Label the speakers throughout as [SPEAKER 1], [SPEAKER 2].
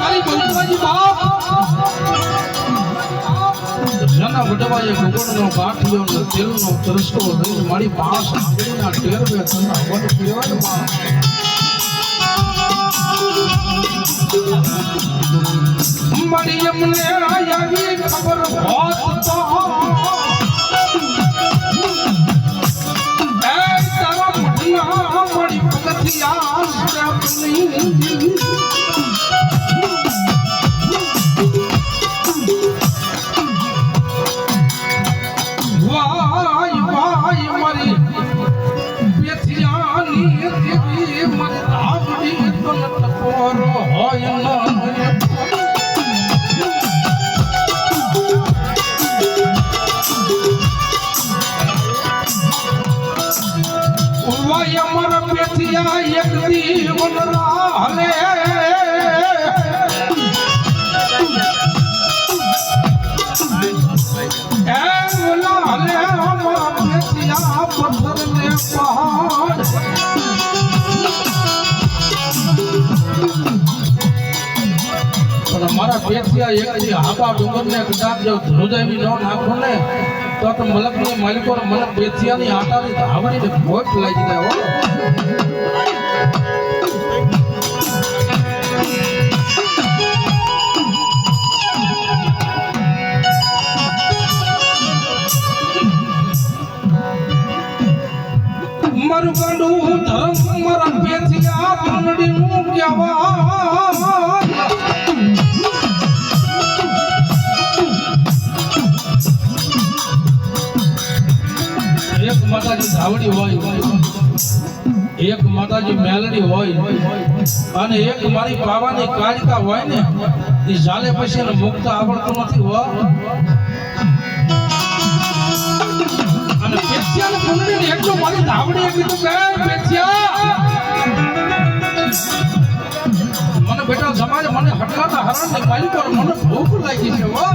[SPEAKER 1] મારી ગોવિંદભાઈ બાપ. ವಿಧವಾಗಿ ಮಗುವನ್ನು ನಾವು ಕಾಟ್ತೀವಿ ಅನ್ನೋ ತಿಳಿದು ನಾವು ತಿಳಿಸ್ಕೋಬೋದು ಇದು ಮಾಡಿ ಭಾಳ ಸಂಖ್ಯೆಯನ್ನು ನಾವು ಕೇಳಬೇಕಂದ್ರೆ ಅವತ್ತು ಪ್ರಿಯವಾಗಿ ಭಾಳ மடியம் நேராயி கபர் பார்த்தா ஏய் தரம் மடி பகத்தியா મારા એકથી એક ડુંગરને કદાચ જો ધ્રુજાવી ન નાખો ને તો તો મલક ને માલિકો મને પેથિયા ની આટાની ધાવણી ને ભોટ લાગી જાય હો. મારું ગાંડું ધર્મ મારા બેથિયા ભંગડી નું કહેવા માતાજી ધાવડી હોય, એક માતાજી મેલડી હોય, અને એક મારી પાવાની કાળિકા હોય ને, એ જાલે પછી એને મુક્ત આવડતું નથી હો. અને પેથિયાને કુંડળીને એટલું મારી ધાવડીએ કીધું કે પેથિયા મને બેટા સમાજ મને હટલાના હરણ ને માલિકો મને ભૂખ લાગી છે હો.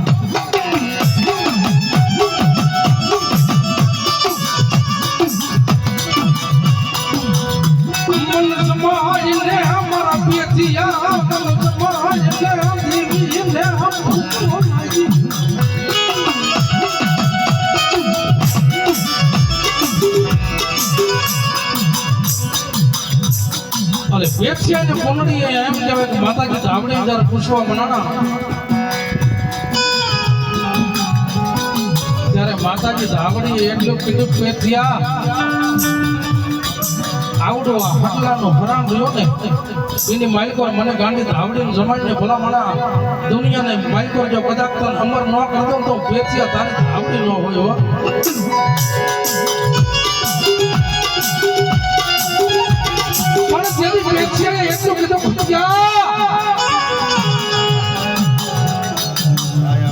[SPEAKER 1] અને પેક્ષિયા ને કોનડી એમ કહેવાય કે માતાજી ધાવડી જ્યારે પૂછવા મનાણા ત્યારે માતાજી ધાવડી એટલું કીધું પેથિયા આવડો આ હટલાનો હરામ રહ્યો ને, એની માલિકો મને ગાંડી ધાવડી જમાડીને ભલા મણા દુનિયાને માલિકો જો કદાચ અમર ન કરતો તો પેથિયા તારી ધાવડી ન હોય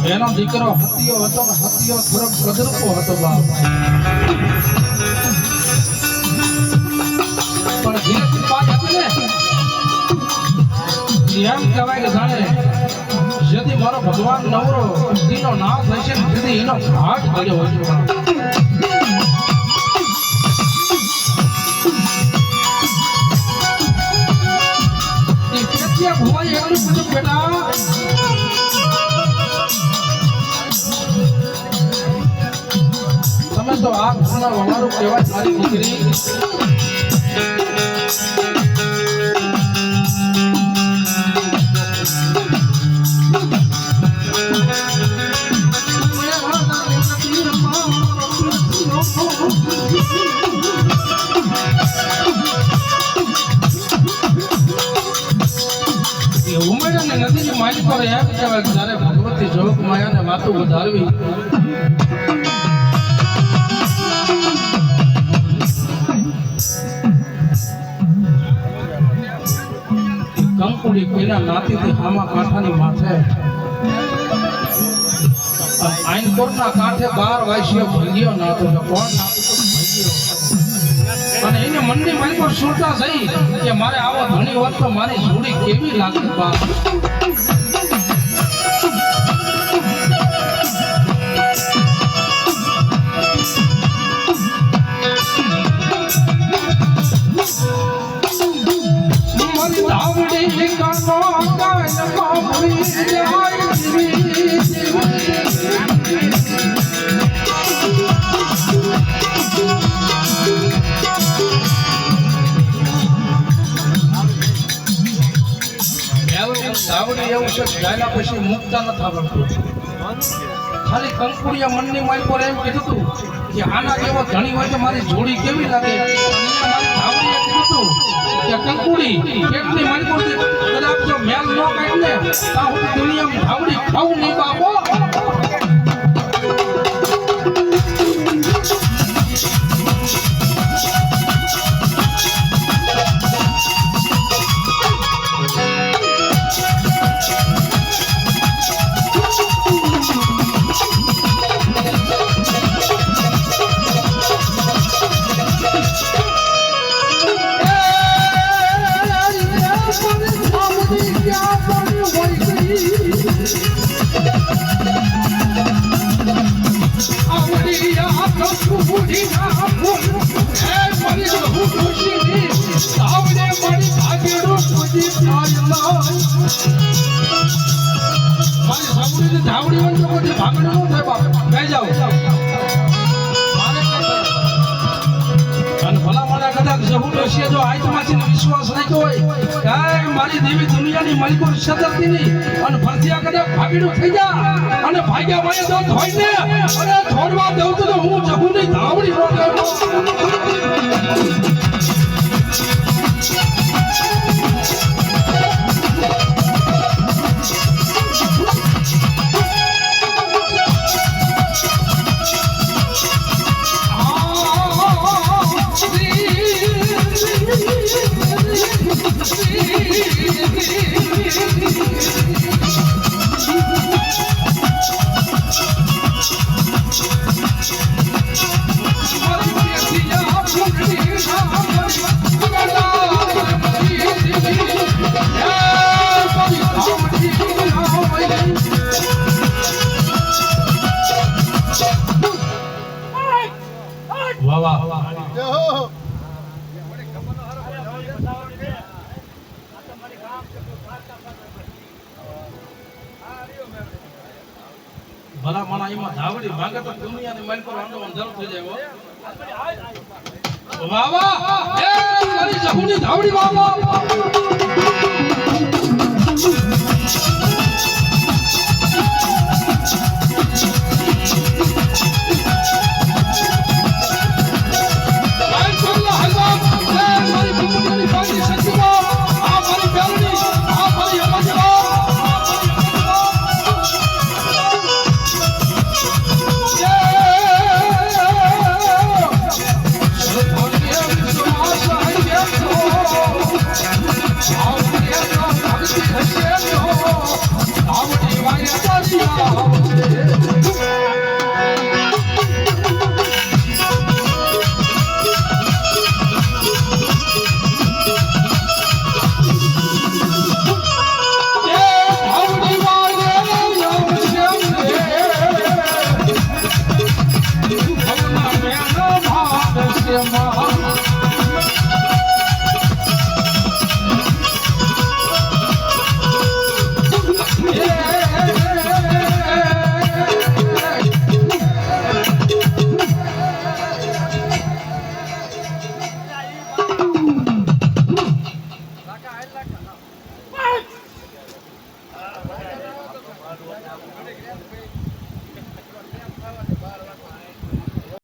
[SPEAKER 1] એનો દીકરો હતિયો હતો ને થોડોક કદરૂપો હતો બાપ પણ એમ કહેવાય કે જાણે જેથી મારો ભગવાન નવરો એનો ને તેથી એનો ઘાટ કર્યો હોય તમે તો આ ઘણા વાળું કહેવાય મારી દીકરી. વાતું વધારવી. કંકુડી કોઈના નાતીથી હામા કાંઠાની માથે. કાંઠે બાર વાસ્યો ભંગ્યો ભંગ્યો. અને એને મનની મારી પર સુરતા થઈ કે મારે આવો ધણી હોત મારી જોડી કેવી લાગે ધાવડી એવું છે ગાયલા પછી મુક્તા ન ખાલી કંકુડિયા મનની માય પર એમ કીધું હતું કે આના જેવો ધણી હોય મારી જોડી કેવી લાગે? અને એક હતું કંકુડી કેટલી પર કદાચ જો મેલ ન કાઢ ને નહીં બાપો. તો ન ભલા કદાચ જહુડો છે, જો આત્માથી વિશ્વાસ રાખ્યો હોય, કાંઈ મારી દેવી દુનિયાની માલિકો નહીં. અને ફરજિયા કદાચ ભાગીડું થઈ જા અને ભાગ્યા મારે તો ધોઈ ને તો હું જહુની ધાવડી નો વાહ ભલા માણા એમાં ધાવડી માંગે તો દુનિયાની માલ પર વાંધો અંધારો થઈ જાય વાહ એ મારી ધાવડી વાહ.